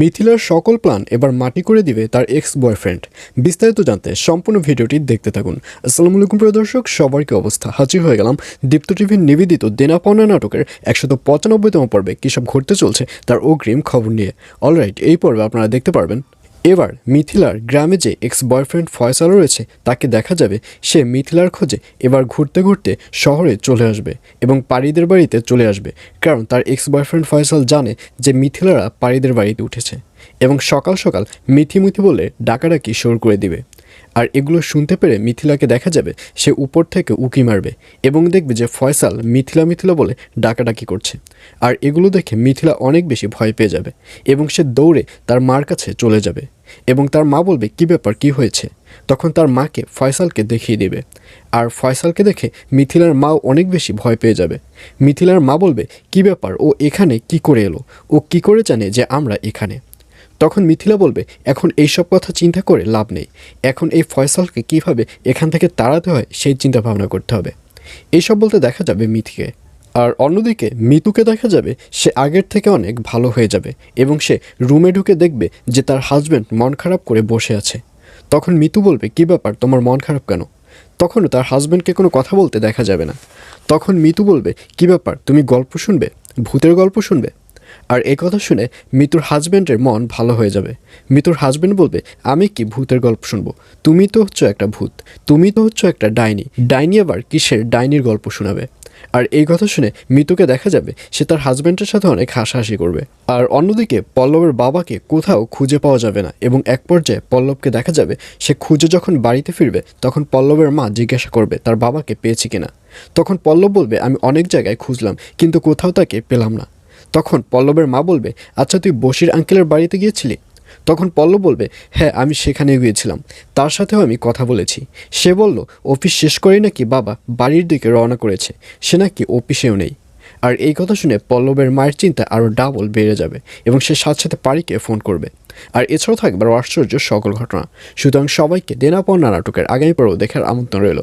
মিথিলার সকল প্ল্যান এবার মাটি করে দিবে তার এক্স বয়ফ্রেন্ড বিস্তারিত জানতে সম্পূর্ণ ভিডিওটি দেখতে থাকুন। আসসালামু আলাইকুম, প্রিয় দর্শক। সবার কি অবস্থা? হাজির হয়ে গেলাম দীপ্ত টিভির নিবেদিত দেনা পাওনা নাটকের একশত পঁচানব্বইতম পর্বে। কী সব ঘটতে চলছে তার অগ্রিম খবর নিয়ে। অলরাইট এই পর্বে আপনারা দেখতে পারবেন এবার মিথিলার গ্রামে যে এক্স বয়ফ্রেন্ড ফয়সাল রয়েছে, তাকে দেখা যাবে। সে মিথিলার খোঁজে এবার ঘুরতে ঘুরতে শহরে চলে আসবে এবং পারিদের বাড়িতে চলে আসবে। কারণ তার এক্স বয়ফ্রেন্ড ফয়সাল জানে যে মিথিলারা পারিদের বাড়িতে উঠেছে এবং সকাল সকাল মিথি মিথি বলে ডাকাডাকি শুরু করে দিবে। আর এগুলো শুনতে পেরে মিথিলাকে দেখা যাবে, সে উপর থেকে উকি মারবে এবং দেখবে যে ফয়সাল মিথিলা মিথিলা বলে ডাকাডাকি করছে। আর এগুলো দেখে মিথিলা অনেক বেশি ভয় পেয়ে যাবে এবং সে দৌড়ে তার মার কাছে চলে যাবে। এবং তার মা বলবে, কি ব্যাপার? কি হয়েছে? তখন তার মাকে ফয়সালকে দেখিয়ে দিবে। আর ফয়সালকে দেখে মিথিলার মাও অনেক বেশি ভয় পেয়ে যাবে। মিথিলার মা বলবে, কি ব্যাপার? ও এখানে কি করে এলো? ও কি করে জানে যে আমরা এখানে? তখন মিথিলা বলবে, এখন এইসব কথা চিন্তা করে লাভ নেই। এখন এই ফয়সালকে কীভাবে এখান থেকে তাড়াতে হয়, সেই চিন্তা ভাবনা করতে হবে। এইসব বলতে দেখা যাবে মিথিকে। আর অন্যদিকে মিতুকে দেখা যাবে সে আগের থেকে অনেক ভালো হয়ে যাবে এবং সে রুমে ঢুকে দেখবে যে তার হাজব্যান্ড মন খারাপ করে বসে আছে। তখন মিতু বলবে, কি ব্যাপার? তোমার মন খারাপ কেন? তখনও তার হাজব্যান্ডকে কোনো কথা বলতে দেখা যাবে না। তখন মিতু বলবে, কি ব্যাপার? তুমি গল্প শুনবে? ভূতের গল্প শুনবে? আর এই কথা শুনে মিতুর হাজব্যান্ডের মন ভালো হয়ে যাবে। মিতুর হাজব্যান্ড বলবে, আমি কি ভূতের গল্প শুনব? তুমি তো হচ্ছ একটা ভূত। তুমি তো হচ্ছ একটা ডাইনি। ডাইনি আবার কিসের? ডাইনির গল্প শোনাবে। আর এই কথা শুনে মিতুকে দেখা যাবে সে তার হাজব্যান্ডের সাথে অনেক হাসাহাসি করবে। আর অন্যদিকে পল্লবের বাবাকে কোথাও খুঁজে পাওয়া যাবে না এবং এক পর্যায়ে পল্লবকে দেখা যাবে সে খুঁজে যখন বাড়িতে ফিরবে তখন পল্লবের মা জিজ্ঞাসা করবে তার বাবাকে পেয়েছে কিনা। তখন পল্লব বলবে, আমি অনেক জায়গায় খুঁজলাম, কিন্তু কোথাও তাকে পেলাম না। তখন পল্লবের মা বলবে আচ্ছা তুই বশির আঙ্কেলের বাড়িতে গিয়েছিলি? তখন পল্লব বলবে হ্যাঁ আমি সেখানে গিয়েছিলাম। তার সাথেও আমি কথা বলেছি। সে বলল, অফিস শেষ করেই নাকি বাবা বাড়ির দিকে রওনা করেছে? সে নাকি অফিসেও নেই। আর এই কথা শুনে পল্লবের মায়ের চিন্তা আরও ডাবল বেড়ে যাবে এবং সে সাথে সাথে পারিকে ফোন করবে। আর এছাড়াও থাকবে আশ্চর্য সকল ঘটনা। সুতরাং সবাইকে দেনা পাওনা নাটকের আগামী পর্ব দেখার আমন্ত্রণ রইল।